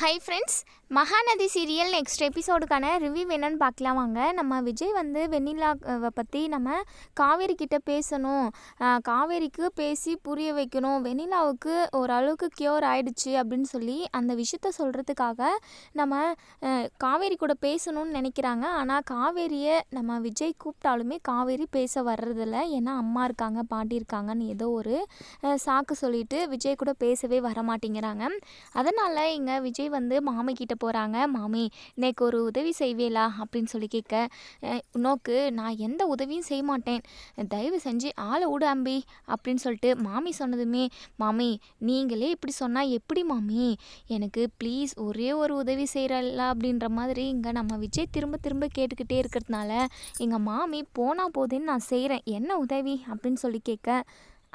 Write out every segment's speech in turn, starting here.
Hi friends Mahanadi serial next எபிசோடுக்கான review என்னன்னு பார்க்கலாம் வாங்க. நம்ம விஜய் வந்து வெண்ணிலாவை பற்றி நம்ம காவேரி கிட்ட பேசணும். காவேரிக்கு பேசி புரிய வைக்கணும். வெண்ணிலாவுக்கு ஓரளவுக்கு க்யூர் ஆயிடுச்சு அப்படின்னு சொல்லி அந்த விஷயத்த சொல்கிறதுக்காக நம்ம காவேரி கூட பேசணும்னு நினைக்கிறாங்க. ஆனால் காவேரியை நம்ம விஜய் கூப்பிட்டாலுமே காவேரி பேச வர்றதில்ல. ஏன்னா அம்மா இருக்காங்க பாட்டி இருக்காங்கன்னு ஏதோ ஒரு சாக்கு சொல்லிட்டு விஜய் கூட பேசவே வர மாட்டேங்கிறாங்க அதனால் இங்கே விஜய் வந்து மாமி கிட்ட போகிறாங்க மாமி இன்னைக்கு ஒரு உதவி செய்வேலா அப்படின்னு சொல்லி கேட்க நோக்கு நான் எந்த உதவியும் செய்ய மாட்டேன். தயவு செஞ்சு ஆளை விடு அம்பி. அப்படின்னு சொல்லிட்டு மாமி சொன்னதுமே மாமி நீங்களே இப்படி சொன்னால் எப்படி மாமி? எனக்கு ப்ளீஸ் ஒரே ஒரு உதவி செய்கிறல்ல அப்படின்ற மாதிரி இங்கே நம்ம விஜய் திரும்ப திரும்ப கேட்டுக்கிட்டே இருக்கிறதுனால எங்கள் மாமி போனால் போதுன்னு நான் செய்கிறேன் என்ன உதவி? அப்படின்னு சொல்லி கேட்க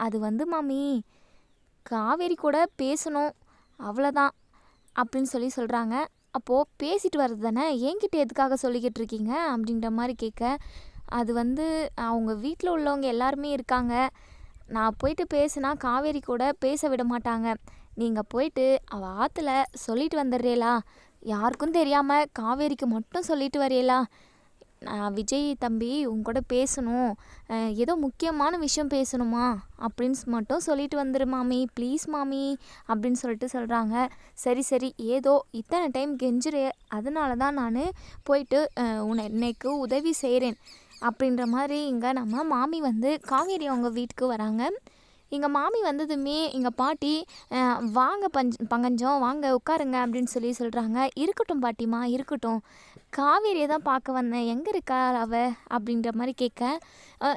அது வந்து மாமி காவேரி கூட பேசணும். அவ்வளோதான் அப்படின்னு சொல்லி சொல்கிறாங்க அப்போது பேசிட்டு வர்றது தானே? என்கிட்ட எதுக்காக சொல்லிக்கிட்டு இருக்கீங்க? அப்படின்ற மாதிரி கேட்க அது வந்து அவங்க வீட்டில் உள்ளவங்க எல்லாருமே இருக்காங்க. நான் போயிட்டு பேசுனா காவேரி கூட பேச விட மாட்டாங்க. நீங்கள் போயிட்டு அவள் ஆற்றுல சொல்லிட்டு வந்துடுறீங்களா யாருக்கும் தெரியாமல் காவேரிக்கு மட்டும் சொல்லிட்டு வரீங்களா நான் விஜய் தம்பி உங்க கூட பேசணும். ஏதோ முக்கியமான விஷயம் பேசணுமா? அப்படின்னு மட்டும் சொல்லிட்டு வந்துரு மாமி. ப்ளீஸ் மாமி அப்படின்னு சொல்லிட்டு சொல்கிறாங்க சரி சரி. ஏதோ இத்தனை டைம் கெஞ்சுறே. அதனால தான் நான் போயிட்டு உன்னை இன்னைக்கு உதவி செய்கிறேன் அப்படின்ற மாதிரி இங்கே நம்ம மாமி வந்து காவேரி அவங்க வீட்டுக்கு வராங்க. எங்கள் மாமி வந்ததுமே எங்கள் பாட்டி வாங்க பஞ்ச் பங்கஞ்சம் வாங்க உட்காருங்க அப்படின்னு சொல்லி சொல்கிறாங்க இருக்கட்டும் பாட்டிமா இருக்கட்டும். காவேரியை தான் பார்க்க வந்தேன். எங்கே இருக்கா அவ? அப்படின்ற மாதிரி கேட்க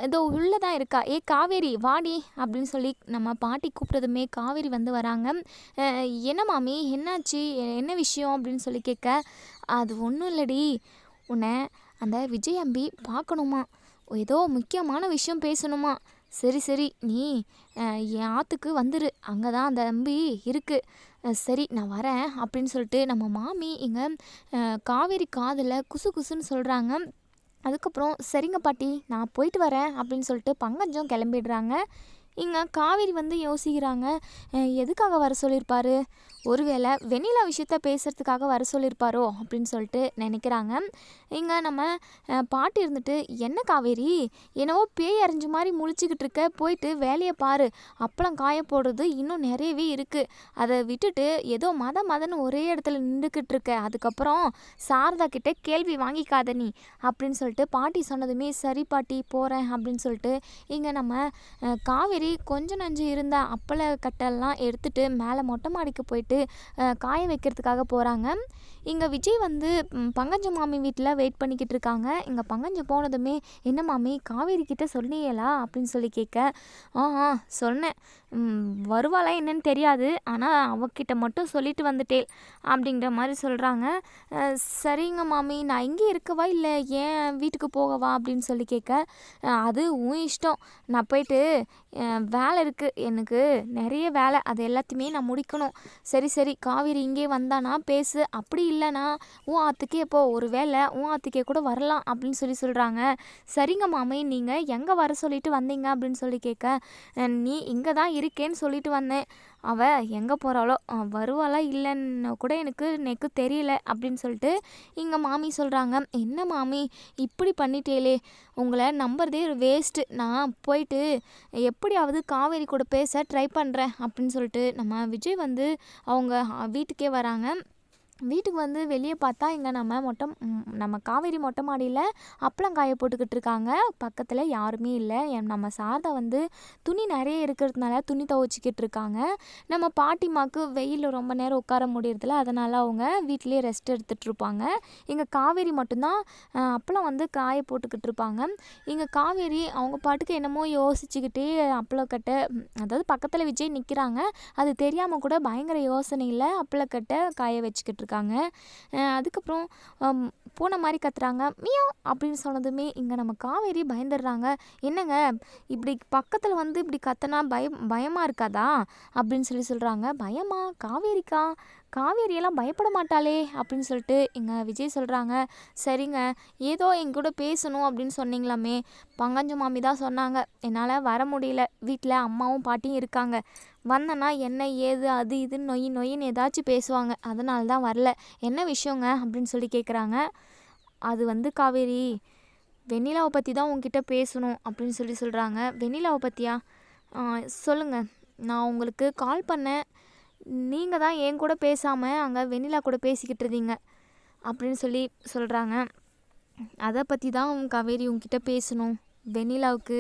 ஏதோ உள்ளே தான் இருக்கா. ஏ காவேரி வாடி அப்படின்னு சொல்லி நம்ம பாட்டி கூப்பிட்டதுமே காவேரி வந்து வராங்க. என்ன மாமி என்னாச்சு? என்ன விஷயம்? அப்படின்னு சொல்லி கேட்க அது ஒன்றும் இல்லடி. உன்னை அந்த விஜய் அம்பி பார்க்கணுமா? ஏதோ முக்கியமான விஷயம் பேசணுமா? சரி சரி நீ என் ஆற்றுக்கு வந்துரு. அங்கே தான் அந்த தம்பி இருக்குது சரி நான் வரேன் அப்படின்னு சொல்லிட்டு நம்ம மாமி இங்கே காவேரி காதில் குசு குசுன்னு சொல்கிறாங்க அதுக்கப்புறம் சரிங்க பாட்டி நான் போயிட்டு வரேன் அப்படின்னு சொல்லிட்டு பங்கஜம் கிளம்பிடுறாங்க. இங்கே காவேரி வந்து யோசிக்கிறாங்க. எதுக்காக வர சொல்லியிருப்பாரு? ஒருவேளை வெண்ணிலா விஷயத்த பேசுகிறதுக்காக வர சொல்லியிருப்பாரோ அப்படின்னு சொல்லிட்டு நினைக்கிறாங்க. இங்கே நம்ம பாட்டு பாட்டி இருந்துட்டு என்ன காவேரி? என்னவோ பேய் அரைஞ்ச மாதிரி முழிச்சிக்கிட்டு இருக்க. போயிட்டு வேலையை பாரு. அப்பளம் காய போடுறது இன்னும் நிறையவே இருக்குது அதை விட்டுட்டு ஏதோ மத மதன்னு ஒரே இடத்துல நின்றுக்கிட்டு இருக்க. அதுக்கப்புறம் சாரதா கிட்டே கேள்வி வாங்கிக்காத நீ. அப்படின்னு சொல்லிட்டு பாட்டி சொன்னதுமே சரி பாட்டி போகிறேன் அப்படின்னு சொல்லிட்டு இங்கே நம்ம காவேரி கொஞ்சம் நஞ்சு இருந்த அப்பள கட்டெல்லாம் எடுத்துகிட்டு மேலே மொட்டை மாடிக்கு போயிட்டு காய வைக்கிறதுக்காக போகிறாங்க இங்கே விஜய் வந்து பங்கஞ்ச மாமி வீட்டில் வெயிட் பண்ணிக்கிட்டு இருக்காங்க. இங்கே பங்கஜம் போனதுமே என்ன மாமி காவேரி கிட்டே சொன்னியலா அப்படின்னு சொல்லி கேட்க ஆ ஆ சொன்னேன் வருவாளா என்னன்னு தெரியாது. ஆனால் அவகிட்ட மட்டும் சொல்லிட்டு வந்துட்டேன். அப்படிங்கிற மாதிரி சொல்கிறாங்க சரிங்க மாமி நான் இங்கே இருக்கவா இல்லை ஏன் வீட்டுக்கு போகவா? அப்படின்னு சொல்லி கேட்க அது உன் இஷ்டம். நான் போயிட்டு வேலை இருக்குது எனக்கு நிறைய வேலை. அது எல்லாத்தையுமே நான் முடிக்கணும். சரி சரி காவேரி இங்கே வந்தானா? பேசு. அப்படி இல்லை இல்லைனா உன் ஆத்துக்கே இப்போ ஒரு வேளை உன் ஆத்துக்கே கூட வரலாம் அப்படின்னு சொல்லி சொல்கிறாங்க சரிங்க மாமி நீங்கள் எங்கே வர சொல்லிட்டு வந்தீங்க அப்படின்னு சொல்லி கேட்க நீ இங்கே தான் இருக்கேன்னு சொல்லிட்டு வந்தேன். அவள் எங்கே போகிறாளோ வருவாளா இல்லைன்னு கூட எனக்கு எனக்கு தெரியல அப்படின்னு சொல்லிட்டு இங்கே மாமி சொல்கிறாங்க என்ன மாமி இப்படி பண்ணிட்டேலே உங்களை நம்புறதே ஒரு வேஸ்ட்டு நான் போயிட்டு எப்படியாவது காவேரி கூட பேச ட்ரை பண்ணுறேன் அப்படின்னு சொல்லிட்டு நம்ம விஜய் வந்து அவங்க வீட்டுக்கே வராங்க. வீட்டுக்கு வந்து வெளியே பார்த்தா இங்கே நம்ம மொட்டை நம்ம காவேரி மொட்டை மாடியில் அப்பளம் காய போட்டுக்கிட்டு இருக்காங்க பக்கத்தில் யாருமே இல்லை. என் நம்ம சாரதா வந்து துணி நிறைய இருக்கிறதுனால துணி துவைச்சிக்கிட்டு இருக்காங்க நம்ம பாட்டிமாக்கு வெயிலில் ரொம்ப நேரம் உட்கார முடியறதில்ல. அதனால் அவங்க வீட்டிலேயே ரெஸ்ட் எடுத்துகிட்டு இருப்பாங்க இங்கே காவேரி மட்டும்தான் அப்பளம் வந்து காய போட்டுக்கிட்டு இருப்பாங்க இங்கே காவேரி அவங்க பாட்டுக்கு என்னமோ யோசிச்சுக்கிட்டே அப்பளக்கட்டை அதாவது பக்கத்தில் விஜய் நிற்கிறாங்க அது தெரியாமல் கூட பயங்கர யோசனையில் அப்பளக்கட்டை காய வச்சுக்கிட்டு இருக்காங்க அஹ், அதுக்கப்புறம் பூனை மாதிரி கத்துறாங்க. மியோ! அப்படின்னு சொன்னதுமே இங்கே நம்ம காவேரி பயந்துடுறாங்க. என்னங்க? இப்படி பக்கத்தில் வந்து இப்படி கத்தனா பயம் பயமாக இருக்காதா? அப்படின்னு சொல்லி சொல்கிறாங்க பயமா? காவேரிக்கா? காவேரியெல்லாம் பயப்பட மாட்டாளே அப்படின்னு சொல்லிட்டு எங்கள் விஜய் சொல்கிறாங்க சரிங்க ஏதோ என் கூட பேசணும் அப்படின்னு சொன்னீங்களாமே. பங்கஜ மாமி தான் சொன்னாங்க. என்னால் வர முடியல. வீட்டில் அம்மாவும் பாட்டியும் இருக்காங்க. வந்தேன்னா என்ன ஏது அது இதுன்னு நொய் நொயின்னு ஏதாச்சும் பேசுவாங்க. அதனால தான் வரல. என்ன விஷயங்க அப்படின்னு சொல்லி கேட்குறாங்க அது வந்து காவேரி வெண்ணிலாவை பற்றி தான் உங்ககிட்ட பேசணும் அப்படின்னு சொல்லி சொல்கிறாங்க வெண்ணிலாவை பற்றியா சொல்லுங்கள் நான் உங்களுக்கு கால் பண்ணேன். நீங்கள் தான் என் கூட பேசாமல் அங்கே வெண்ணிலா கூட பேசிக்கிட்டு இருந்தீங்க அப்படின்னு சொல்லி சொல்கிறாங்க அதை பற்றி தான் கவேரி உங்ககிட்ட பேசணும். வெண்ணிலாவுக்கு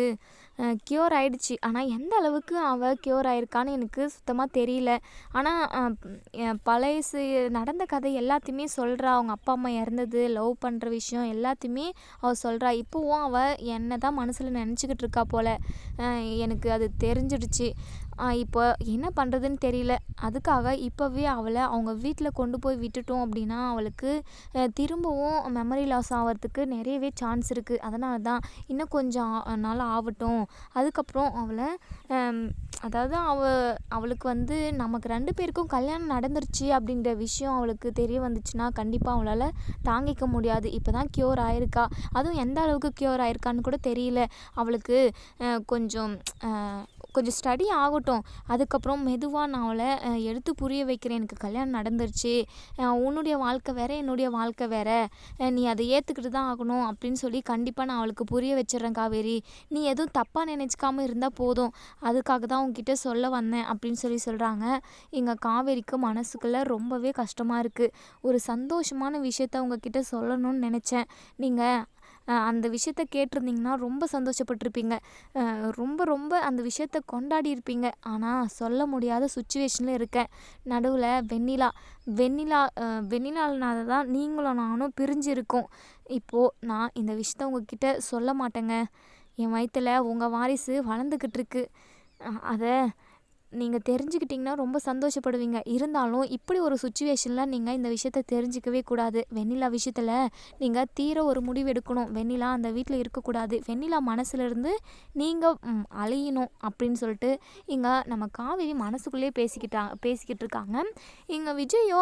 க்யூர் ஆயிடுச்சு. ஆனால் எந்த அளவுக்கு அவள் க்யூர் ஆயிருக்கான்னு எனக்கு சுத்தமாக தெரியல. ஆனால் பழையசு நடந்த கதை எல்லாத்தையுமே சொல்கிறா அவங்க அப்பா அம்மா இறந்தது லவ் பண்ணுற விஷயம் எல்லாத்தையுமே அவள் சொல்கிறா இப்போவும் அவள் என்ன தான் மனசில் நினச்சிக்கிட்டு இருக்கா போல். எனக்கு அது தெரிஞ்சிடுச்சு. இப்போ என்ன பண்ணுறதுன்னு தெரியல. அதுக்காக இப்போவே அவளை அவங்க வீட்டில் கொண்டு போய் விட்டுட்டோம் அப்படின்னா அவளுக்கு திரும்பவும் மெமரி லாஸ் ஆகிறதுக்கு நிறையவே சான்ஸ் இருக்குது அதனால தான் இன்னும் கொஞ்சம் நாள் ஆகட்டும். அதுக்கப்புறம் அவளை அதாவது அவ அவளுக்கு வந்து நமக்கு ரெண்டு பேருக்கும் கல்யாணம் நடந்துருச்சு அப்படின்ற விஷயம் அவளுக்கு தெரிய வந்துச்சுன்னா கண்டிப்பாக அவளால் தாங்கிக்க முடியாது. இப்போ தான் க்யூர் ஆயிருக்கா. அதுவும் எந்த அளவுக்கு க்யூர் ஆயிருக்கான்னு கூட தெரியல. அவளுக்கு கொஞ்சம் கொஞ்சம் ஸ்டடி ஆகட்டும். அதுக்கப்புறம் மெதுவாக நான் அவளை எடுத்து புரிய வைக்கிறேன். எனக்கு கல்யாணம் நடந்துருச்சு. உன்னுடைய வாழ்க்கை வேறு என்னுடைய வாழ்க்கை வேறு. நீ அதை ஏற்றுக்கிட்டு தான் ஆகணும் அப்படின்னு சொல்லி கண்டிப்பாக நான் அவளுக்கு புரிய வச்சிடுறேன் காவேரி. நீ எதுவும் தப்பாக நினச்சிக்காமல் இருந்தால் போதும். அதுக்காக தான் உங்ககிட்ட சொல்ல வந்தேன் அப்படின்னு சொல்லி சொல்கிறாங்க எங்கள் காவேரிக்கு மனசுக்குள்ளே ரொம்பவே கஷ்டமாக இருக்குது ஒரு சந்தோஷமான விஷயத்த உங்ககிட்ட சொல்லணும்னு நினச்சேன். நீங்கள் அந்த விஷயத்த கேட்டிருந்தீங்கன்னா ரொம்ப சந்தோஷப்பட்டிருப்பீங்க. ரொம்ப ரொம்ப அந்த விஷயத்த கொண்டாடி இருப்பீங்க ஆனால் சொல்ல முடியாத சுச்சுவேஷனில் இருக்கேன். நடுவில் வெண்ணிலா வெண்ணிலா வெண்ணிலானால தான் நீங்களும் நானும் பிரிஞ்சிருக்கோம். இப்போது நான் இந்த விஷயத்த உங்ககிட்ட சொல்ல மாட்டேங்க. என் வயிற்றில் உங்கள் வாரிசு வளர்ந்துக்கிட்டு இருக்கு அதை நீங்கள் தெரிஞ்சுக்கிட்டிங்கன்னா ரொம்ப சந்தோஷப்படுவீங்க. இருந்தாலும் இப்படி ஒரு சுச்சுவேஷனில் நீங்கள் இந்த விஷயத்த தெரிஞ்சிக்கவே கூடாது. வெண்ணிலா விஷயத்தில் நீங்கள் தீர ஒரு முடிவு எடுக்கணும். வெண்ணிலா அந்த வீட்டில் இருக்கக்கூடாது. வெண்ணிலா மனசுலேருந்து நீங்கள் அழியணும் அப்படின்னு சொல்லிட்டு இங்கே நம்ம காவேரி மனசுக்குள்ளேயே பேசிக்கிட்டா பேசிக்கிட்டு இருக்காங்க இங்கே விஜயோ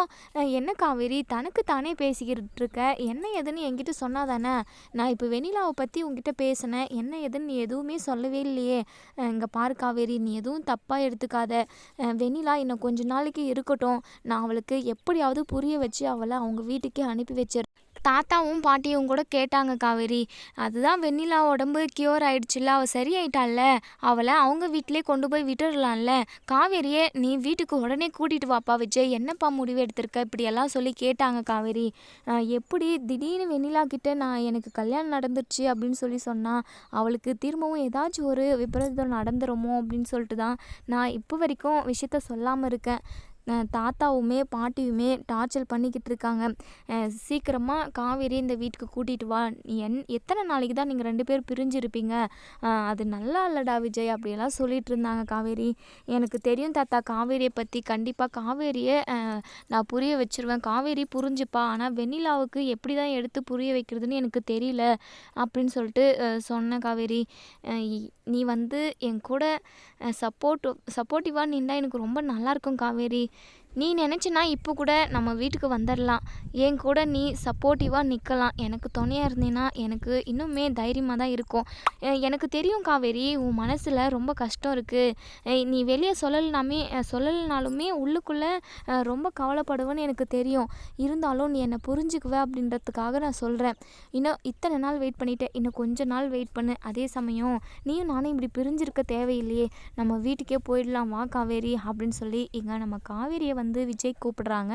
என்ன காவேரி? தனக்கு தானே பேசிக்கிட்டு இருக்க என்ன எதுன்னு என்கிட்ட சொன்னால் தானே? நான் இப்போ வெண்ணிலாவை பற்றி உங்ககிட்ட பேசினேன். என்ன எதுன்னு நீ எதுவுமே சொல்லவே இல்லையே. இங்கே பாரு காவேரி நீ எதுவும் தப்பாக எடுத்துக்க இருக்காத. வெண்ணிலா இன்னும் கொஞ்ச நாளைக்கு இருக்கட்டும். நான் அவளுக்கு எப்படியாவது புரிய வச்சு அவளை அவங்க வீட்டுக்கே அனுப்பி வச்சிடறேன். தாத்தாவும் பாட்டியும் கூட கேட்டாங்க காவேரி. அதுதான் வெண்ணிலா உடம்பு க்யூர் ஆயிடுச்சுல்ல அவள் சரியாயிட்டாள்ல அவளை அவங்க வீட்டிலே கொண்டு போய் விட்டுடலாம்ல காவேரியே நீ வீட்டுக்கு உடனே கூட்டிகிட்டு வாப்பா விஜய். என்னப்பா முடிவு எடுத்திருக்க? இப்படியெல்லாம் சொல்லி கேட்டாங்க காவேரி. எப்படி? திடீர்னு வெண்ணிலா கிட்ட நான் எனக்கு கல்யாணம் நடந்துருச்சு அப்படின்னு சொல்லி சொன்னால் அவளுக்கு திரும்பவும் ஏதாச்சும் ஒரு விபரீதம் நடந்துருமோ அப்படின்னு சொல்லிட்டு தான் நான் இப்போ வரைக்கும் விஷயத்த சொல்லாமல் இருக்கேன். தாத்தாவுமே பாட்டியுமே டார்ச்சர் பண்ணிக்கிட்டு இருக்காங்க சீக்கிரமாக காவேரி இந்த வீட்டுக்கு கூட்டிகிட்டு வா. என் எத்தனை நாளைக்கு தான் நீங்கள் ரெண்டு பேர் பிரிஞ்சிருப்பீங்க? அது நல்லா இல்லைடா விஜய் அப்படியெல்லாம் சொல்லிகிட்டு இருந்தாங்க காவேரி. எனக்கு தெரியும் தாத்தா காவேரியை பற்றி கண்டிப்பாக காவேரியை நான் புரிய வச்சுருவேன். காவேரி புரிஞ்சுப்பா. ஆனால் வெண்ணிலாவுக்கு எப்படி தான் எடுத்து புரிய வைக்கிறதுன்னு எனக்கு தெரியல அப்படின்னு சொல்லிட்டு சொன்னேன் காவேரி. நீ வந்து என் கூட சப்போர்ட் சப்போர்ட்டிவாக நின்றா எனக்கு ரொம்ப நல்லாயிருக்கும் காவேரி. நீ நினச்சினா இப்போ கூட நம்ம வீட்டுக்கு வந்துடலாம் என் கூட நீ சப்போர்ட்டிவாக நிற்கலாம் எனக்கு துணையாக இருந்தீன்னா எனக்கு இன்னுமே தைரியமாக தான் இருக்கும். எனக்கு தெரியும் காவேரி உன் மனசில் ரொம்ப கஷ்டம் இருக்குது நீ வெளியே சொல்லலனாமே சொல்லலைனாலுமே உள்ளுக்குள்ளே ரொம்ப கவலைப்படுவேன்னு எனக்கு தெரியும். இருந்தாலும் நீ என்னை புரிஞ்சுக்குவே அப்படின்றதுக்காக நான் சொல்கிறேன் இன்னும் இத்தனை நாள் வெயிட் பண்ணிட்டேன். இன்னும் கொஞ்ச நாள் வெயிட் பண்ணு. அதே சமயம் நீயும் நானும் இப்படி பிரிஞ்சிருக்க தேவையில்லையே. நம்ம வீட்டுக்கே போயிடலாம். வா காவேரி அப்படின்னு சொல்லி இங்கே நம்ம காவேரியை வந்து விஜய் கூப்பிடுறாங்க.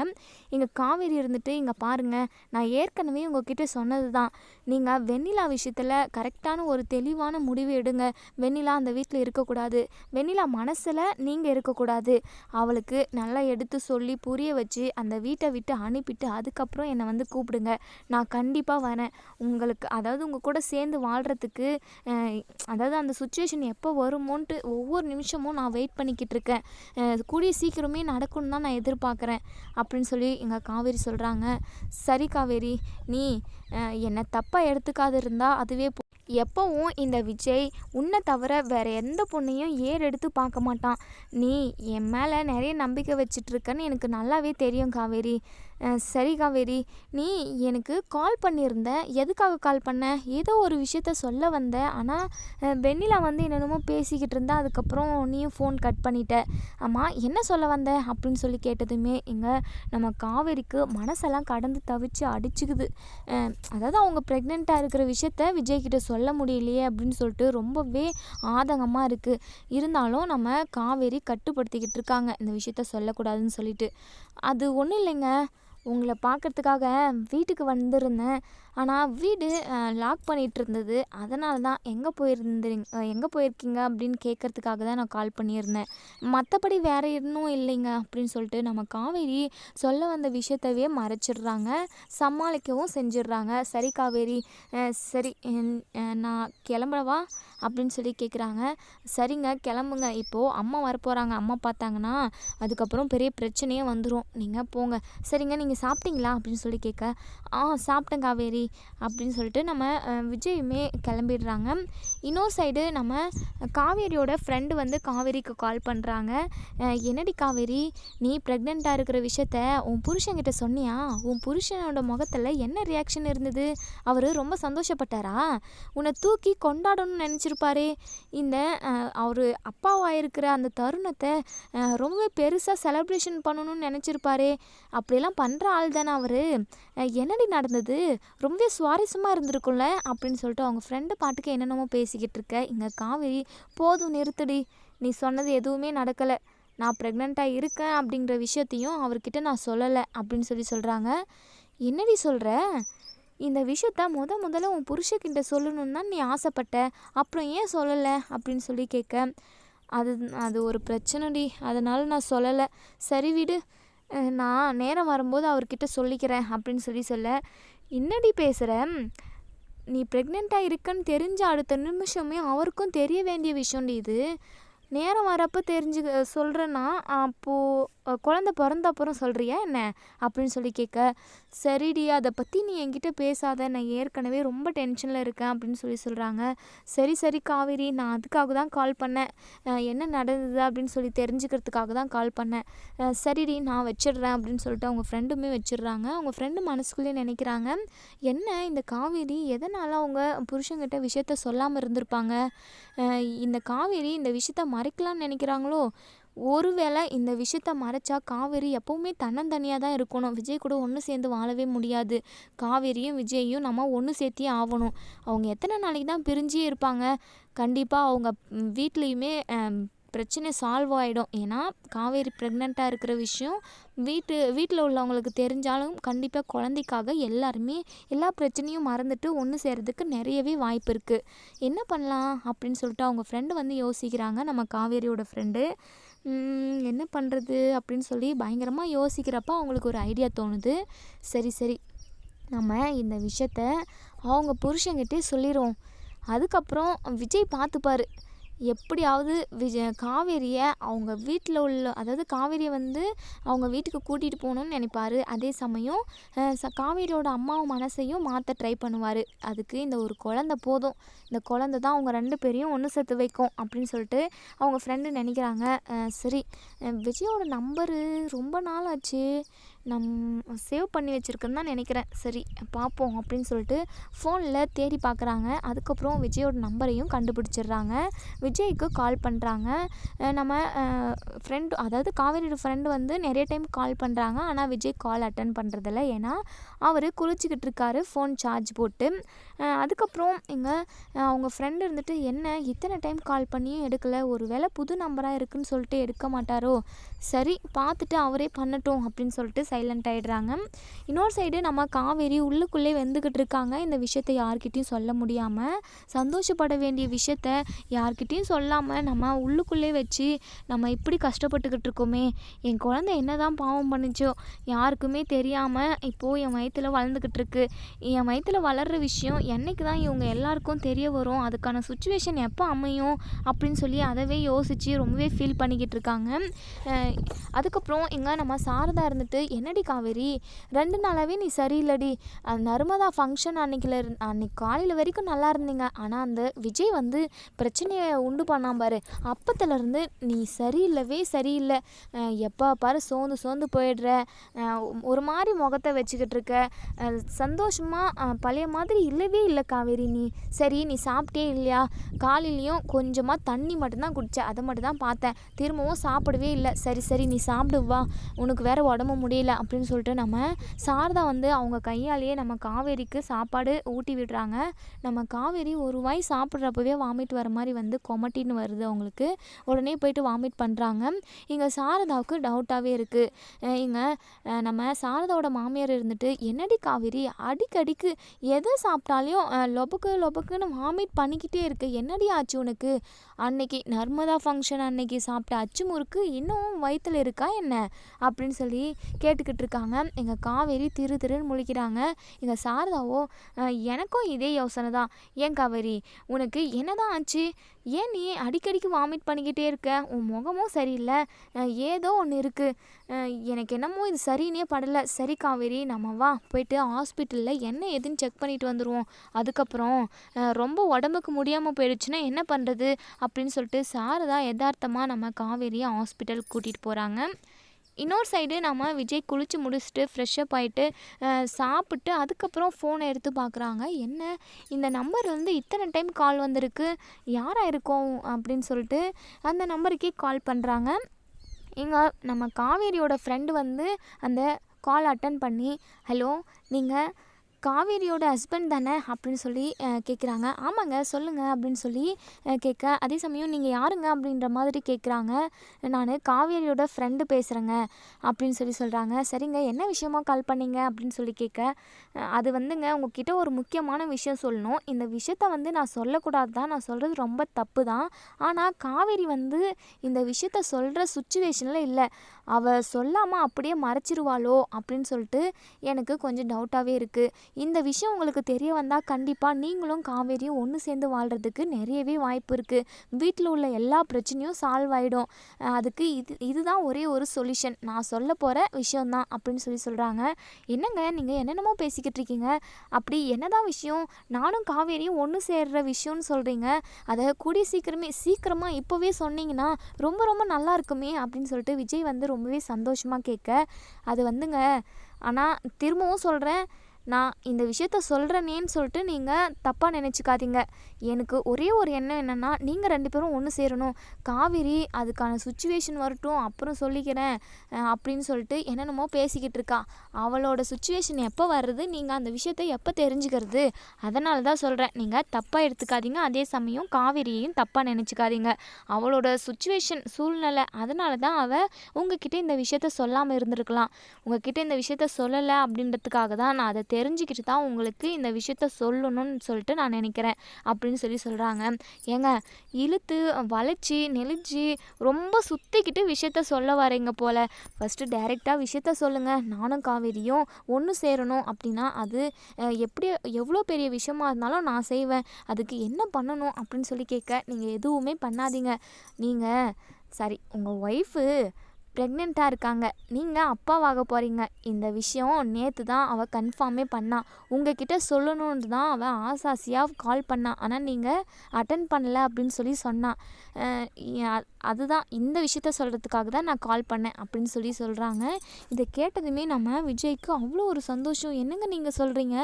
இங்கே காவேரி இருந்துட்டு இங்கே பாருங்கள் நான் ஏற்கனவே உங்ககிட்ட சொன்னது தான் நீங்கள் வெண்ணிலா விஷயத்தில் கரெக்டான ஒரு தெளிவான முடிவு எடுங்க. வெண்ணிலா அந்த வீட்டில் இருக்கக்கூடாது. வெண்ணிலா மனசில் நீங்கள் இருக்கக்கூடாது. அவளுக்கு நல்லா எடுத்து சொல்லி புரிய வச்சு அந்த வீட்டை விட்டு அனுப்பிட்டு அதுக்கப்புறம் என்னை வந்து கூப்பிடுங்க. நான் கண்டிப்பாக வரேன். உங்களுக்கு அதாவது உங்கள் கூட சேர்ந்து வாழ்கிறதுக்கு அதாவது அந்த சுச்சுவேஷன் எப்போ வருமோன்ட்டு ஒவ்வொரு நிமிஷமும் நான் வெயிட் பண்ணிக்கிட்டு இருக்கேன். கூடிய சீக்கிரமே நடக்கும்னு தான் நான் எதிர்பார்க்குறேன் அப்படின்னு சொல்லி எங்கள் காவேரி சொல்கிறாங்க சரி காவேரி நீ என்னை தப்பாக எடுத்துக்காது இருந்தால் அதுவே எப்போவும் இந்த விஜய் உன்னை தவிர வேறு எந்த பொண்ணையும் ஏறெடுத்து பார்க்க மாட்டான். நீ என் மேலே நிறைய நம்பிக்கை வச்சிட்ருக்கன்னு எனக்கு நல்லாவே தெரியும் காவேரி. சரி காவேரி நீ எனக்கு கால் பண்ணியிருந்த. எதுக்காக கால் பண்ண? ஏதோ ஒரு விஷயத்த சொல்ல வந்த. ஆனால் வெண்ணிலா வந்து என்னென்னமோ பேசிக்கிட்டு இருந்தா. அதுக்கப்புறம் நீயும் ஃபோன் கட் பண்ணிட்ட. ஆமாம் என்ன சொல்ல வந்த? அப்படின்னு சொல்லி கேட்டதுமே இங்கே நம்ம காவேரிக்கு மனசெல்லாம் கடந்து தவிச்சு அடிச்சுக்குது. அதாவது அவங்க ப்ரெக்னெண்ட்டாக இருக்கிற விஷயத்த விஜய்கிட்ட சொல்ல முடியலையே அப்படின்னு சொல்லிட்டு ரொம்பவே ஆதங்கமாக இருக்குது இருந்தாலும் நம்ம காவேரி கட்டுப்படுத்திக்கிட்டு இருக்காங்க. இந்த விஷயத்த சொல்லக்கூடாதுன்னு சொல்லிட்டு. அது ஒன்றும் இல்லைங்க. உங்களை பார்க்கறதுக்காக வீட்டுக்கு வந்திருந்தேன். ஆனால் வீடு லாக் பண்ணிகிட்டு இருந்தது அதனால தான் எங்கே போயிருந்தீங்க எங்கே போயிருக்கீங்க அப்படின்னு கேட்கறதுக்காக தான் நான் கால் பண்ணியிருந்தேன். மற்றபடி வேறு இன்னும் இல்லைங்க அப்படின்னு சொல்லிட்டு நம்ம காவேரி சொல்ல வந்த விஷயத்தவே மறைச்சிடுறாங்க. சமாளிக்கவும் செஞ்சிடுறாங்க. சரி காவேரி சரி நான் கிளம்புறவா அப்படின்னு சொல்லி கேட்குறாங்க சரிங்க கிளம்புங்க. இப்போது அம்மா வரப்போகிறாங்க அம்மா பார்த்தாங்கன்னா அதுக்கப்புறம் பெரிய பிரச்சனையே வந்துடும் நீங்கள் போங்க. சரிங்க நீங்கள் சாப்பிட்டீங்களா அப்படின்னு சொல்லி கேட்க ஆ சாப்பிட்டேன் காவேரி. அப்படின்னு சொல்லிட்டு நம்ம விஜயுமே கிளம்பிடுறாங்க. இன்னொரு சைடு நம்ம காவேரியோட ஃப்ரெண்டு வந்து காவேரிக்கு கால் பண்ணுறாங்க என்னடி காவேரி நீ ப்ரெக்னெண்ட்டாக இருக்கிற விஷயத்த உன் புருஷங்கிட்ட சொன்னியா? உன் புருஷனோட முகத்தில் என்ன ரியாக்ஷன் இருந்தது? அவர் ரொம்ப சந்தோஷப்பட்டாரா? உன்னை தூக்கி கொண்டாடணும்னு நினச்சிருப்பாரே. இந்த அவர் அப்பாவாக இருக்கிற அந்த தருணத்தை ரொம்ப ரொம்பவே பெருசாக செலப்ரேஷன் பண்ணணும்னு நினச்சிருப்பாரே. அப்படிலாம் பண்ணுற ஆள் தானே அவர் என்னடி நடந்தது? ரொம்பவே சுவாரஸ்யமாக இருந்திருக்கும்ல அப்படின்னு சொல்லிட்டு அவங்க ஃப்ரெண்டு பாட்டுக்கு என்னென்னமோ பேசிக்கிட்டு இருக்க. இங்கே காவேரி போதும் நிறுத்துடி. நீ சொன்னது எதுவுமே நடக்கலை. நான் ப்ரெக்னெண்ட்டாக இருக்கேன் அப்படிங்கிற விஷயத்தையும் அவர்கிட்ட நான் சொல்லலை அப்படின்னு சொல்லி சொல்கிறாங்க என்னடி சொல்கிற இந்த விஷயத்த முத முதல்ல உன் புருஷக்கிட்ட சொல்லணும்னு தான் நீ ஆசைப்பட்ட. அப்புறம் ஏன் சொல்லலை? அப்படின்னு சொல்லி கேட்க. அது அது ஒரு பிரச்சனைடி. அதனால் நான் சொல்லலை. சரி விடு. நான் நேரம் வரும்போது அவர்கிட்ட சொல்லிக்கிறேன் அப்படின்னு சொல்லி சொல்ல. என்னடி பேசுகிற நீ ப்ரெக்னெண்ட்டாக இருக்குன்னு தெரிஞ்ச அடுத்த நிமிஷமே அவருக்கும் தெரிய வேண்டிய விஷயம்டி இது. நேரம் வரப்போ தெரிஞ்சு சொல்கிறேன்னா அப்போது குழந்த பிறந்த அப்புறம் சொல்கிறியா என்ன? அப்படின்னு சொல்லி கேட்க சரிடி அதை பற்றி நீ என்கிட்ட பேசாத. நான் ஏற்கனவே ரொம்ப டென்ஷனில் இருக்கேன் அப்படின்னு சொல்லி சொல்கிறாங்க சரி சரி காவேரி நான் அதுக்காக தான் கால் பண்ணேன். என்ன நடந்தது அப்படின்னு சொல்லி தெரிஞ்சுக்கிறதுக்காக தான் கால் பண்ணேன். சரிடி நான் வச்சிடுறேன் அப்படின்னு சொல்லிட்டு அவங்க ஃப்ரெண்டுமே வச்சிடுறாங்க. அவங்க ஃப்ரெண்டு மனசுக்குள்ளேயே நினைக்கிறாங்க என்ன இந்த காவேரி எதனால் அவங்க புருஷங்கிட்ட விஷயத்த சொல்லாமல் இருந்திருப்பாங்க? இந்த காவேரி இந்த விஷயத்த மறைக்கலாம்னு நினைக்கிறாங்களோ? ஒருவேளை இந்த விஷயத்த மறைச்சா காவேரி எப்பவுமே தன்னந்தனியாக தான் இருக்கணும். விஜய் கூட ஒன்று சேர்ந்து வாழவே முடியாது. காவேரியும் விஜயையும் நம்ம ஒன்று சேர்த்தியே ஆகணும். அவங்க எத்தனை நாளைக்கு தான் பிரிஞ்சே இருப்பாங்க? கண்டிப்பாக அவங்க வீட்லேயுமே பிரச்சனை சால்வ் ஆகிடும் ஏன்னா காவேரி ப்ரெக்னெண்ட்டாக இருக்கிற விஷயம் வீட்டு வீட்டில் உள்ளவங்களுக்கு தெரிஞ்சாலும் கண்டிப்பாக குழந்தைக்காக எல்லாருமே எல்லா பிரச்சனையும் மறந்துட்டு ஒன்று சேர்கிறதுக்கு நிறையவே வாய்ப்பு இருக்குது என்ன பண்ணலாம் அப்படின்னு சொல்லிட்டு அவங்க ஃப்ரெண்டு வந்து யோசிக்கிறாங்க. நம்ம காவேரியோட ஃப்ரெண்டு என்ன பண்ணுறது அப்படின்னு சொல்லி பயங்கரமாக யோசிக்கிறப்ப அவங்களுக்கு ஒரு ஐடியா தோணுது. சரி சரி. நம்ம இந்த விஷயத்த அவங்க புருஷங்கிட்டே சொல்லிடுவோம் அதுக்கப்புறம் விஜய் பார்த்துப்பார். எப்படியாவது விஜய் காவேரியை அவங்க வீட்டில் உள்ள அதாவது காவேரியை வந்து அவங்க வீட்டுக்கு கூட்டிகிட்டு போகணும்னு நினைப்பாரு. அதே சமயம் ச- காவேரியோட அம்மாவும் மனசையும் மாற்ற ட்ரை பண்ணுவார். அதுக்கு இந்த ஒரு குழந்த போதும். இந்த குழந்த தான் அவங்க ரெண்டு பேரையும் ஒன்று சேர்த்து வைக்கும் அப்படின்னு சொல்லிட்டு அவங்க ஃப்ரெண்டு நினைக்கிறாங்க. சரி விஜயோட நம்பரு ரொம்ப நாள் ஆச்சு. நம் சேவ் பண்ணி வச்சுருக்கேன்னு தான் நினைக்கிறேன். சரி பார்ப்போம் அப்படின்னு சொல்லிட்டு ஃபோனில் தேடி பார்க்குறாங்க. அதுக்கப்புறம் விஜயோட நம்பரையும் கண்டுபிடிச்சிடுறாங்க. விஜய்க்கு கால் பண்ணுறாங்க நம்ம ஃப்ரெண்டு அதாவது காவேரியோட ஃப்ரெண்டு வந்து நிறைய டைம் கால் பண்ணுறாங்க ஆனால் விஜய் கால் அட்டன் பண்ணுறதில்ல ஏன்னா அவர் குளிச்சுக்கிட்டு இருக்காரு ஃபோன் சார்ஜ் போட்டு. அதுக்கப்புறம் இங்கே அவங்க ஃப்ரெண்டு இருந்துட்டு என்ன இத்தனை டைம் கால் பண்ணியும் எடுக்கலை? ஒரு வேளை புது நம்பராக இருக்குன்னு சொல்லிட்டு எடுக்க மாட்டாரோ? சரி பார்த்துட்டு அவரே பண்ணட்டும் அப்படின்னு சொல்லிட்டு சைலண்ட் ஆகிடுறாங்க இன்னொரு சைடு நம்ம காவேரி உள்ளுக்குள்ளே வெந்துக்கிட்டு இருக்காங்க இந்த விஷயத்தை யார்கிட்டையும் சொல்ல முடியாமல் சந்தோஷப்பட வேண்டிய விஷயத்த யார்கிட்டையும் சொல்லாமல் நம்ம உள்ளுக்குள்ளே வச்சு நம்ம இப்படி கஷ்டப்பட்டுக்கிட்டு இருக்கோமே என் குழந்தை என்ன தான் பாவம் பண்ணுச்சோ யாருக்குமே தெரியாமல் இப்போது என் வயத்தில் வளர்ந்துக்கிட்டு இருக்கு என் வயத்தில் வளர்கிற விஷயம் என்னைக்கு தான் இவங்க எல்லாருக்கும் தெரிய வரும். அதுக்கான சுச்சுவேஷன் எப்போ அமையும் அப்படின்னு சொல்லி அதவே யோசித்து ரொம்பவே ஃபீல் பண்ணிக்கிட்டு இருக்காங்க அதுக்கப்புறம் இங்கே நம்ம சாரதா இருந்துட்டு என்னடி காவேரி? ரெண்டு நாளாகவே நீ சரியில்லடி. நர்மதா ஃபங்க்ஷன் அன்னைக்கில் அன்னைக்கு காலையில் வரைக்கும் நல்லா இருந்தீங்க. ஆனால் அந்த விஜய் வந்து பிரச்சனையை உண்டு பண்ணாம பாரு. அப்பத்துலேருந்து நீ சரியில்லவே சரியில்லை. எப்போ பாரு சோர்ந்து சோர்ந்து போயிடுற. ஒரு மாதிரி முகத்தை வச்சுக்கிட்டு இருக்க. சந்தோஷமாக பழைய மாதிரி இல்லவே இல்லை காவேரி நீ. சரி நீ சாப்பிட்டே இல்லையா? காலையிலையும் கொஞ்சமாக தண்ணி மட்டும்தான் குடித்த அதை மட்டும் தான் பார்த்தேன். திரும்பவும் சாப்பிடவே இல்லை. சரி சரி நீ சாப்பிடு வா. உனக்கு வேறு உடம்பு முடியல. அப்படின்னு சொல்லிட்டு நம்ம சாரதா வந்து அவங்க கையாலேயே நம்ம காவேரிக்கு சாப்பாடு ஊட்டி விடுறாங்க. நம்ம காவேரி ஒரு வாய் சாப்பிட்றப்பவே வாமிட் வர மாதிரி வந்து கொமட்டின்னு வருது அவங்களுக்கு. உடனே போயிட்டு வாமிட் பண்ணுறாங்க இங்கே சாரதாவுக்கு டவுட்டாகவே இருக்குது இங்கே நம்ம சாரதாவோட மாமியார் இருந்துட்டு என்னடி காவேரி அடிக்கடிக்கு எதை சாப்பிட்டாலையும் அஹ், லொபக்கு லொபக்குன்னு வாமிட் பண்ணிக்கிட்டே இருக்கு. என்னடி ஆச்சு உனக்கு? அன்னைக்கு நர்மதா ஃபங்க்ஷன் அன்னைக்கு சாப்பிட்ட அச்சு முறுக்கு இன்னும் வயிற்றுல இருக்கா என்ன? அப்படின்னு சொல்லி கேட்டுக்கிட்டு இருக்காங்க. எங்கள் காவேரி திரு திருன்னு முழிக்கிறாங்க. எங்கள் சாரதாவோ எனக்கும் இதே யோசனை தான். ஏன் காவேரி உனக்கு என்னதான் ஆச்சு? ஏன் நீ அடிக்கடிக்கு வாமிட் பண்ணிக்கிட்டே இருக்க? உன் முகமும் சரியில்லை. ஏதோ ஒன்று இருக்குது எனக்கு என்னமோ இது சரின்னே படலை. சரி காவேரி நம்ம வா. போயிட்டு ஹாஸ்பிட்டலில் என்ன ஏதுன்னு செக் பண்ணிட்டு வந்துடுவோம் அதுக்கப்புறம் ரொம்ப உடம்புக்கு முடியாமல் போயிடுச்சுன்னா என்ன பண்ணுறது அப்படின்னு சொல்லிட்டு சாரதா யதார்த்தமாக நம்ம காவேரியை ஹாஸ்பிட்டல் கூட்டிகிட்டு போகிறாங்க இன்னொரு சைடு நம்ம விஜய் குளித்து முடிச்சுட்டு ஃப்ரெஷ்ஷப் ஆகிட்டு சாப்பிட்டு அதுக்கப்புறம் ஃபோனை எடுத்து பார்க்குறாங்க என்ன? இந்த நம்பர் வந்து இத்தனை டைம் கால் வந்திருக்கு. யாராக இருக்கும்? அப்படின்னு சொல்லிட்டு அந்த நம்பருக்கே கால் பண்ணுறாங்க இங்கே நம்ம காவேரியோட ஃப்ரெண்டு வந்து அந்த கால் அட்டன் பண்ணி ஹலோ நீங்கள் காவேரியோட ஹஸ்பண்ட் தானே அப்படின்னு சொல்லி கேட்குறாங்க ஆமாங்க சொல்லுங்கள் அப்படின்னு சொல்லி கேட்க அதே சமயம் நீங்கள் யாருங்க அப்படின்ற மாதிரி கேட்குறாங்க நான் காவேரியோட ஃப்ரெண்டு பேசுகிறேங்க அப்படின்னு சொல்லி சொல்கிறாங்க சரிங்க என்ன விஷயமா கால் பண்ணீங்க அப்படின்னு சொல்லி கேட்க அது வந்துங்க உங்ககிட்ட ஒரு முக்கியமான விஷயம் சொல்லணும். இந்த விஷயத்த வந்து நான் சொல்லக்கூடாது தான் நான் சொல்கிறது ரொம்ப தப்பு தான் ஆனால் காவேரி வந்து இந்த விஷயத்த சொல்கிற சுச்சுவேஷனில் இல்லை. அவள் சொல்லாமல் அப்படியே மறைச்சிருவாளோ அப்படின்னு சொல்லிட்டு எனக்கு கொஞ்சம் டவுட்டாகவே இருக்குது இந்த விஷயம் உங்களுக்கு தெரிய வந்தால் கண்டிப்பாக நீங்களும் காவேரியும் ஒன்று சேர்ந்து வாழ்கிறதுக்கு நிறையவே வாய்ப்பு இருக்குது வீட்டில் உள்ள எல்லா பிரச்சனையும் சால்வ் ஆகிடும் அதுக்கு இது இதுதான் ஒரே ஒரு சொல்யூஷன் நான் சொல்ல போகிற விஷயந்தான் அப்படின்னு சொல்லி சொல்கிறாங்க என்னங்க நீங்கள் என்னென்னமோ பேசிக்கிட்டு இருக்கீங்க. அப்படி என்னதான் விஷயம்? நானும் காவேரியும் ஒன்று சேர்ற விஷயம்னு சொல்கிறீங்க அதை கூடிய சீக்கிரமே சீக்கிரமாக இப்போவே சொன்னீங்கன்னா ரொம்ப ரொம்ப நல்லா இருக்குமே அப்படின்னு சொல்லிட்டு விஜய் வந்து ரொம்பவே சந்தோஷமாக கேட்க அது வந்துங்க. ஆனால் திரும்பவும் சொல்கிறேன் நான் இந்த விஷயத்த சொல்கிறேனேன்னு சொல்லிட்டு நீங்கள் தப்பாக நினச்சிக்காதீங்க. எனக்கு ஒரே ஒரு எண்ணம் என்னென்னா நீங்கள் ரெண்டு பேரும் ஒன்று சேரணும். காவேரி அதுக்கான சுச்சுவேஷன் வரட்டும் அப்புறம் சொல்லிக்கிறேன் அப்படின்னு சொல்லிட்டு என்னென்னமோ பேசிக்கிட்டு இருக்கா. அவளோட சுச்சுவேஷன் எப்போ வர்றது நீங்கள் அந்த விஷயத்தை எப்போ தெரிஞ்சுக்கிறது அதனால தான் சொல்கிறேன் நீங்கள் தப்பாக எடுத்துக்காதீங்க. அதே சமயம் காவேரியையும் தப்பாக நினச்சிக்காதீங்க. அவளோட சுச்சுவேஷன் சூழ்நிலை அதனால தான் அவள் உங்ககிட்ட இந்த விஷயத்த சொல்லாமல் இருந்திருக்கலாம். உங்ககிட்ட இந்த விஷயத்த சொல்லலை அப்படின்றதுக்காக தான் நான் அதை தெரிஞ்சுக்கிட்டு தான் உங்களுக்கு இந்த விஷயத்த சொல்லணும்னு சொல்லிட்டு நான் நினைக்கிறேன் அப்படின்னு சொல்லி சொல்கிறாங்க ஏங்க இழுத்து வளைச்சி நெளிச்சு ரொம்ப சுற்றிக்கிட்டு விஷயத்த சொல்ல வரீங்க போல். ஃபஸ்ட்டு டைரெக்டாக விஷயத்த சொல்லுங்கள் நானும் காவேரியும் ஒன்று சேரணும் அப்படின்னா அது எப்படி எவ்வளோ பெரிய விஷயமா இருந்தாலும் நான் செய்வேன். அதுக்கு என்ன பண்ணணும் அப்படின்னு சொல்லி கேட்க நீங்கள் எதுவுமே பண்ணாதீங்க. நீங்கள் சரி உங்கள் ஒய்ஃபு ப்ரெக்னெண்ட்டாக இருக்காங்க. நீங்கள் அப்பாவாக போகிறீங்க இந்த விஷயம் நேற்று தான் அவள் கன்ஃபார்மே பண்ணா. உங்ககிட்ட சொல்லணுன்னு தான் அவள் ஆசாசியாக கால் பண்ணா. ஆனால் நீங்கள் அட்டன் பண்ணல அப்படின்னு சொல்லி சொன்னான் அதுதான். இந்த விஷயத்த சொல்கிறதுக்காக தான் நான் கால் பண்ணேன் அப்படின்னு சொல்லி சொல்கிறாங்க இதை கேட்டதுமே நம்ம விஜய்க்கு அவ்வளோ ஒரு சந்தோஷம். என்னங்க நீங்கள் சொல்கிறீங்க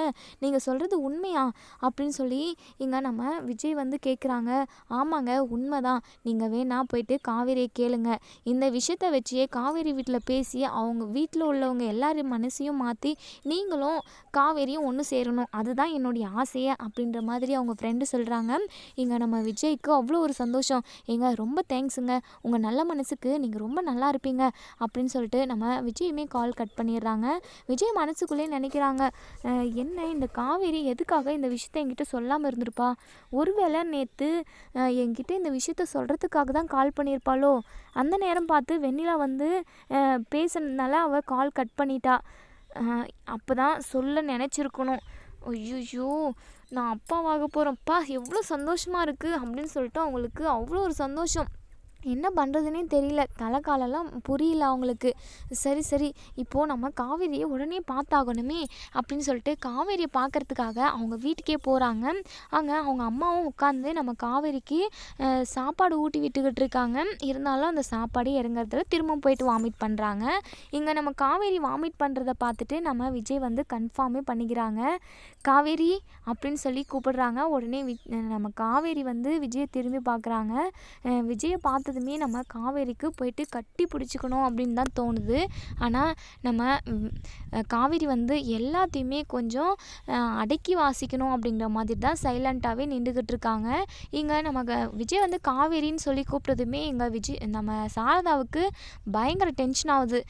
நீங்கள் சொல்கிறது உண்மையா? அப்படின்னு சொல்லி இங்கே நம்ம விஜய் வந்து கேட்குறாங்க ஆமாங்க உண்மைதான். நீங்கள் வேணா போயிட்டு காவேரியை கேளுங்க. இந்த விஷயத்த வச்சு காவேரி வீட்டில் பேசி அவங்க வீட்டில் உள்ளவங்க எல்லாரும் மனசையும் மாற்றி நீங்களும் காவேரியும் ஒன்று சேரணும். அதுதான் என்னுடைய ஆசையே அப்படின்ற மாதிரி அவங்க ஃப்ரெண்டு சொல்கிறாங்க இங்கே நம்ம விஜய்க்கு அவ்வளோ ஒரு சந்தோஷம். ஏங்க ரொம்ப தேங்க்ஸுங்க உங்கள் நல்ல மனசுக்கு நீங்கள் ரொம்ப நல்லா இருப்பீங்க அப்படின்னு சொல்லிட்டு நம்ம விஜயுமே கால் கட் பண்ணிடுறாங்க. விஜய் மனசுக்குள்ளே நினைக்கிறாங்க என்ன இந்த காவேரி எதுக்காக இந்த விஷயத்த என்கிட்ட சொல்லாமல் இருந்திருப்பா? ஒருவேளை நேற்று என்கிட்ட இந்த விஷயத்த சொல்கிறதுக்காக தான் கால் பண்ணியிருப்பாளோ அந்த நேரம் பார்த்து வெண்ணிலா வந்து பேசுனதுனால அவள் கால் கட் பண்ணிட்டா. அப்போ தான் சொல்ல நினச்சிருக்கணும். ஐயோ நான் அப்பாவாக போகிறேன்ப்பா எவ்வளோ சந்தோஷமாக இருக்குது அப்படின்னு சொல்லிட்டு அவங்களுக்கு அவ்வளோ ஒரு சந்தோஷம். என்ன பண்ணுறதுனே தெரியல. தலை காலெல்லாம் புரியல அவங்களுக்கு. சரி சரி இப்போது நம்ம காவேரியை உடனே பார்த்தாகணுமே அப்படின்னு சொல்லிட்டு காவேரியை பார்க்கறதுக்காக அவங்க வீட்டுக்கே போகிறாங்க அங்கே அவங்க அம்மாவும் உட்காந்து நம்ம காவேரிக்கு சாப்பாடு ஊட்டி விட்டுக்கிட்டு இருக்காங்க. இருந்தாலும் அந்த சாப்பாடு இறங்குறதுல திரும்ப போயிட்டு வாமிட் பண்ணுறாங்க இங்கே நம்ம காவேரி வாமிட் பண்ணுறத பார்த்துட்டு நம்ம விஜய் வந்து கன்ஃபார்மே பண்ணிக்கிறாங்க. காவேரி அப்படின்னு சொல்லி கூப்பிடுறாங்க. உடனே வி நம்ம காவேரி வந்து விஜயை திரும்பி பார்க்குறாங்க. விஜயை பார்த்ததுமே நம்ம காவேரிக்கு போயிட்டு கட்டி பிடிச்சிக்கணும் அப்படின்னு தான் தோணுது. ஆனால் நம்ம காவேரி வந்து எல்லாத்தையுமே கொஞ்சம் அடக்கி வாசிக்கணும் அப்படிங்கிற மாதிரி தான் சைலண்ட்டாகவே நின்றுக்கிட்டு இருக்காங்க. இங்கே நம்ம க- விஜய் வந்து காவேரின்னு சொல்லி கூப்பிட்டதுமே எங்கள் விஜய் நம்ம சாரதாவுக்கு பயங்கர டென்ஷன் ஆகுது.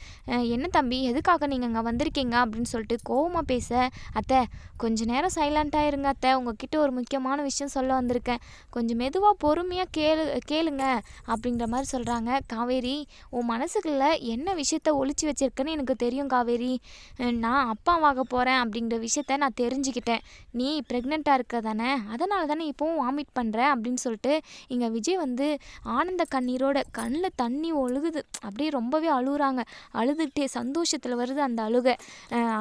என்ன தம்பி எதுக்காக நீங்கள் இங்கே வந்திருக்கீங்க அப்படின்னு சொல்லிட்டு கோவமாக பேச அத்தை கொஞ்ச நேரம் சைலண்ட்டாக இருங்க அத்தை. உங்ககிட்ட ஒரு முக்கியமான விஷயம் சொல்ல வந்திருக்கேன். கொஞ்சம் மெதுவாக பொறுமையாக கேளு கேளுங்க அப்படிங்கிற மாதிரி சொல்கிறாங்க காவேரி உன் மனசுக்குள்ள என்ன விஷயத்த ஒழிச்சு வச்சிருக்கன்னு எனக்கு தெரியும் காவேரி. நான் நான் அப்பாவாக போகிறேன் அப்படிங்கிற விஷயத்த நான் தெரிஞ்சுக்கிட்டேன். நீ ப்ரெக்னெண்ட்டாக இருக்க தானே அதனால தானே இப்போவும் வாமிட் பண்ணுற அப்படின்னு சொல்லிட்டு இங்கே விஜய் வந்து ஆனந்த கண்ணீரோட கண்ணில் தண்ணி ஒழுகுது. அப்படியே ரொம்பவே அழுகுறாங்க. அழுதுகிட்டே சந்தோஷத்தில் வருது அந்த அழுகை.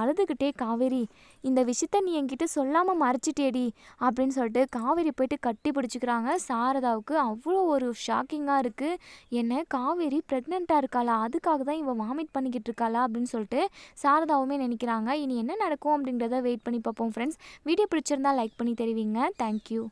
அழுதுகிட்டே காவேரி இந்த விஷயத்த நீ என்கிட்ட சொல்லாமல் மறைச்சிட்டேடி அப்படின்னு சொல்லிட்டு காவேரி போயிட்டு கட்டி பிடிச்சிக்கிறாங்க. சாரதாவுக்கு அவ்வளோ ஒரு ஷாக்கிங்காக இருக்குது என்ன காவேரி ப்ரெக்னெண்ட்டாக இருக்காளா? அதுக்காக தான் இவன் வாமிட் பண்ணிக்கிட்டு இருக்காளா? அப்படின்னு சொல்லிட்டு சாரதாவுமே நினைக்கிறாங்க. இனி என்ன நடக்கும் அப்படின்றத வெயிட் பண்ணி பார்ப்போம் ஃப்ரெண்ட்ஸ் வீடியோ பிடிச்சிருந்தா லைக் பண்ணி தெரிவிங்க. தேங்க்யூ